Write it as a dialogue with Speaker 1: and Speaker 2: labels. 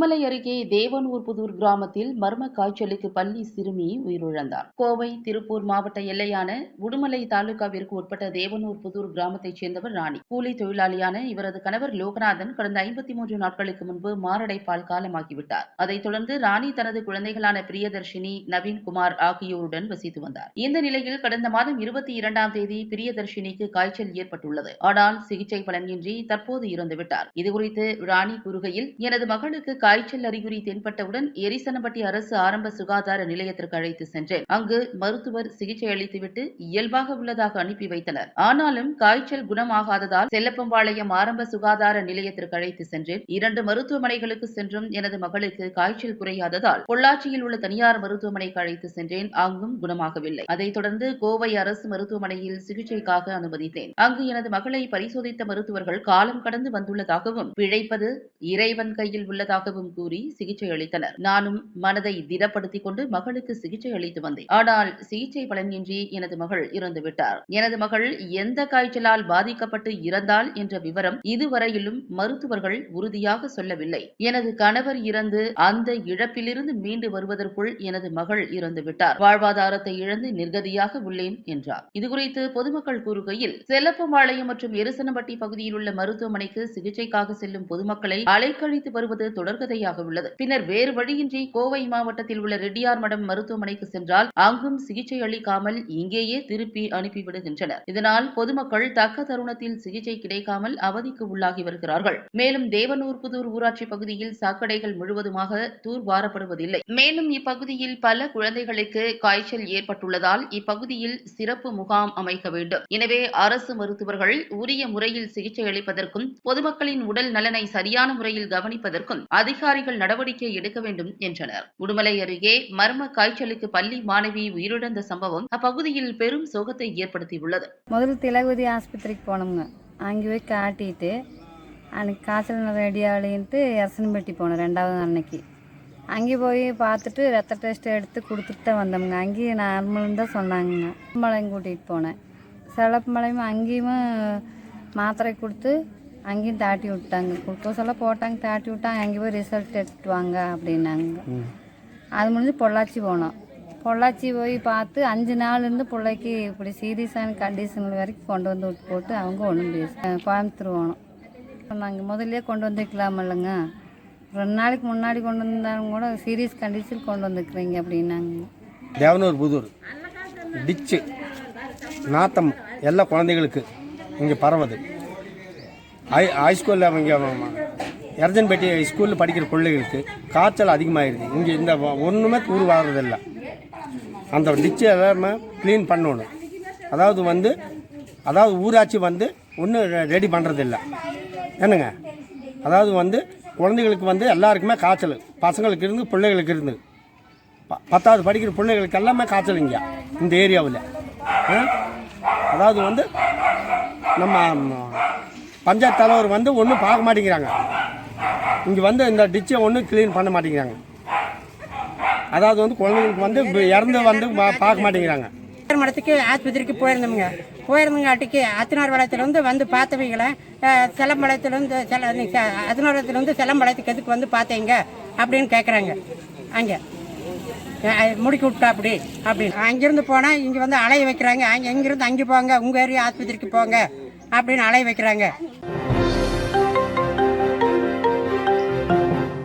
Speaker 1: திருமலை அருகே தேவனூர் புதூர் கிராமத்தில் மர்ம காய்ச்சலுக்கு பள்ளி சிறுமி உயிரிழந்தார். கோவை திருப்பூர் மாவட்ட எல்லையான உடுமலை தாலுகாவிற்கு உட்பட்ட தேவனூர் புதூர் கிராமத்தைச் சேர்ந்தவர் ராணி. கூலி தொழிலாளியான இவரது கணவர் லோகநாதன் கடந்த ஐம்பத்தி மூன்று நாட்களுக்கு முன்பு மாரடைப்பால் காலமாகிவிட்டார். அதைத் தொடர்ந்து ராணி தனது குழந்தைகளான பிரியதர்ஷினி நவீன்குமார் ஆகியோருடன் வசித்து வந்தார். இந்த நிலையில் கடந்த மாதம் இருபத்தி இரண்டாம் தேதி பிரியதர்ஷினிக்கு காய்ச்சல் ஏற்பட்டுள்ளது. ஆனால் சிகிச்சை பலனின்றி தற்போது இறந்துவிட்டார். இதுகுறித்து ராணி கூறுகையில் எனது மகளுக்கு காய்ச்சல் அறிகுறி தென்பட்டவுடன் எரிசனப்பட்டி அரசு ஆரம்ப சுகாதார நிலையத்திற்கு அழைத்து சென்றேன். அங்கு மருத்துவர் சிகிச்சை அளித்துவிட்டு இயல்பாக உள்ளதாக அனுப்பி வைத்தனர். ஆனாலும் காய்ச்சல் குணமாகாததால் செல்லப்பம்பாளையம் ஆரம்ப சுகாதார நிலையத்திற்கு அழைத்து சென்றேன். இரண்டு மருத்துவமனைகளுக்கு சென்றும் எனது மகளுக்கு காய்ச்சல் குறையாததால் பொள்ளாச்சியில் உள்ள தனியார் மருத்துவமனைக்கு அழைத்து சென்றேன். அங்கும் குணமாகவில்லை. அதைத் தொடர்ந்து கோவை அரசு மருத்துவமனையில் சிகிச்சைக்காக அனுமதித்தேன். அங்கு எனது மகளை பரிசோதித்த மருத்துவர்கள் காலம் கடந்து வந்துள்ளதாகவும் பிழைப்பது இறைவன் கையில் உள்ளதாகவும் கூறி சிகிச்சை அளித்தனர். நானும் மனதை திடப்படுத்திக் கொண்டு மகளுக்கு சிகிச்சை அளித்து வந்தேன். ஆனால் சிகிச்சை பலனின்றி எனது மகள் இறந்துவிட்டார் எனது மகள் எந்த காய்ச்சலால் பாதிக்கப்பட்டு இறந்தால் என்ற விவரம் இதுவரையிலும் மருத்துவர்கள் உறுதியாக சொல்லவில்லை. எனது கணவர் இறந்து அந்த இழப்பிலிருந்து மீண்டு வருவதற்குள் எனது மகள் இறந்து விட்டார். வாழ்வாதாரத்தை இழந்து நிர்கதியாக உள்ளேன் என்றார். இதுகுறித்து பொதுமக்கள் கூறுகையில் செல்லப்பம்பாளையம் மற்றும் எருசனம்பட்டி பகுதியில் உள்ள மருத்துவமனைக்கு சிகிச்சைக்காக செல்லும் பொதுமக்களை அலைக்கழித்து வருவது தொடர்கதையாக உள்ளது. பின்னர் வேறு வழியின்றி கோவை மாவட்டத்தில் உள்ள ரெட்டியார் மடம் மருத்துவமனைக்கு சென்றால் அங்கும் சிகிச்சை அளிக்காமல் இங்கேயே திருப்பி அனுப்பிவிடுகின்றனர். இதனால் பொதுமக்கள் தக்க தருணத்தில் சிகிச்சை கிடைக்காமல் அவதிக்கு உள்ளாகி வருகிறார்கள். மேலும் தேவனூர் புதூர் ஊராட்சி பகுதியில் சாக்கடைகள் முழுவதுமாக தூர்வாரப்படுவதில்லை. மேலும் இப்பகுதியில் பல குழந்தைகளுக்கு காய்ச்சல் ஏற்பட்டுள்ளதால் இப்பகுதியில் சிறப்பு முகாம் அமைக்க வேண்டும். எனவே அரசு மருத்துவர்கள் உரிய முறையில் சிகிச்சை அளிப்பதற்கும் பொதுமக்களின் உடல் நலனை சரியான முறையில் கவனிப்பதற்கும் அதிக அதிகாரிகள் நடவடிக்கை எடுக்க வேண்டும் என்றனர். உடுமலை அருகே மர்ம காய்ச்சலுக்கு பள்ளி மாணவி உயிரிழந்த சம்பவம் அப்பகுதியில் பெரும் சோகத்தை ஏற்படுத்தியுள்ளது.
Speaker 2: முதல்ல திலகவதி ஆஸ்பத்திரிக்கு போனோங்க அங்கே போய் காட்டிட்டு அன்னைக்கு காய்ச்சல் ரெடி எரசன்பட்டி போனோம் ரெண்டாவது அன்னைக்கு. அங்கே போய் பார்த்துட்டு ரத்த டெஸ்ட் எடுத்து கொடுத்துட்டு தான் வந்தோம்ங்க. அங்கேயும் நார்மல்னு தான் சொன்னாங்க மலையும் கூட்டிகிட்டு போனேன். சிலப்பமலையும் அங்கேயும் மாத்திரை கொடுத்து அங்கேயும் தாட்டி விட்டாங்க. குளுக்கோஸ் எல்லாம் போட்டாங்க தாட்டி விட்டாங்க அங்கே போய் ரிசல்ட் எடுத்துட்டு வாங்க அப்படின்னாங்க அது முடிஞ்சு பொள்ளாச்சி போனோம். பொள்ளாச்சி போய் பார்த்து அஞ்சு நாள் இருந்து பிள்ளைக்கு இப்படி சீரியஸான கண்டிஷன் வரைக்கும் கொண்டு வந்து விட்டு போட்டு அவங்க ஒன்றும் பேச கோயம்புத்தூர் போனோம். நாங்கள் முதல்லயே கொண்டு வந்துக்கலாம் இல்லைங்க? ரெண்டு நாளைக்கு முன்னாடி கொண்டு வந்தாலும் கூட சீரியஸ் கண்டிஷன் கொண்டு வந்துக்கிறீங்க அப்படின்னாங்க.
Speaker 3: தேவனூர் புதூர். டிச்சு நாத்தம் எல்லா குழந்தைகளுக்கு இங்கே பரவுது. ஹை ஸ்கூலில் அவங்க எரஜன்பேட்டை ஸ்கூலில் படிக்கிற பிள்ளைகளுக்கு காய்ச்சல் அதிகமாகிடுது இங்கே இந்த ஒன்றுமே தூர் வர்றதில்ல அந்த டிச்சு எல்லாமே க்ளீன் பண்ணணும். அதாவது வந்து அதாவது ஊராட்சி வந்து ஒன்றும் ரெடி பண்ணுறதில்ல என்னங்க? அதாவது வந்து குழந்தைகளுக்கு வந்து எல்லாருக்குமே காய்ச்சல். பசங்களுக்கு இருந்து பிள்ளைகளுக்கு இருந்து. ப- பத்தாவது படிக்கிற பிள்ளைகளுக்கு எல்லாமே காய்ச்சல் இங்கே இந்த ஏரியாவில் அதாவது வந்து நம்ம பஞ்சாயத்து தலைவர் வந்து ஒன்றும் பார்க்க மாட்டேங்கிறாங்க. இங்கே வந்து இந்த டிச்சை ஒன்றும் க்ளீன் பண்ண மாட்டேங்கிறாங்க. அதாவது வந்து குழந்தைங்களுக்கு வந்து இறந்து வந்து பார்க்க மாட்டேங்கிறாங்க.
Speaker 4: மடத்துக்கு ஆஸ்பத்திரிக்கு போயிருந்தோமுங்க. போயிருந்தங்காட்டிக்கு அத்தினார்பாளையத்துலேருந்து வந்து பார்த்தவங்கள செலம்பாளையத்துலேருந்து செல அத்தினாரத்துலேருந்து செலம்பாளையத்துக்கு எதுக்கு வந்து பார்த்தீங்க அப்படின்னு கேட்குறாங்க அங்கே. முடிக்கி விட்டா அப்படி அப்படின்னு. அங்கேருந்து போனால் இங்கே வந்து அலைய வைக்கிறாங்க. அங்கே இங்கேருந்து அங்கே போங்க. உங்கள் ஏரியா ஆஸ்பத்திரிக்கு போங்க அப்படின்னு அலைய வைக்கிறாங்க.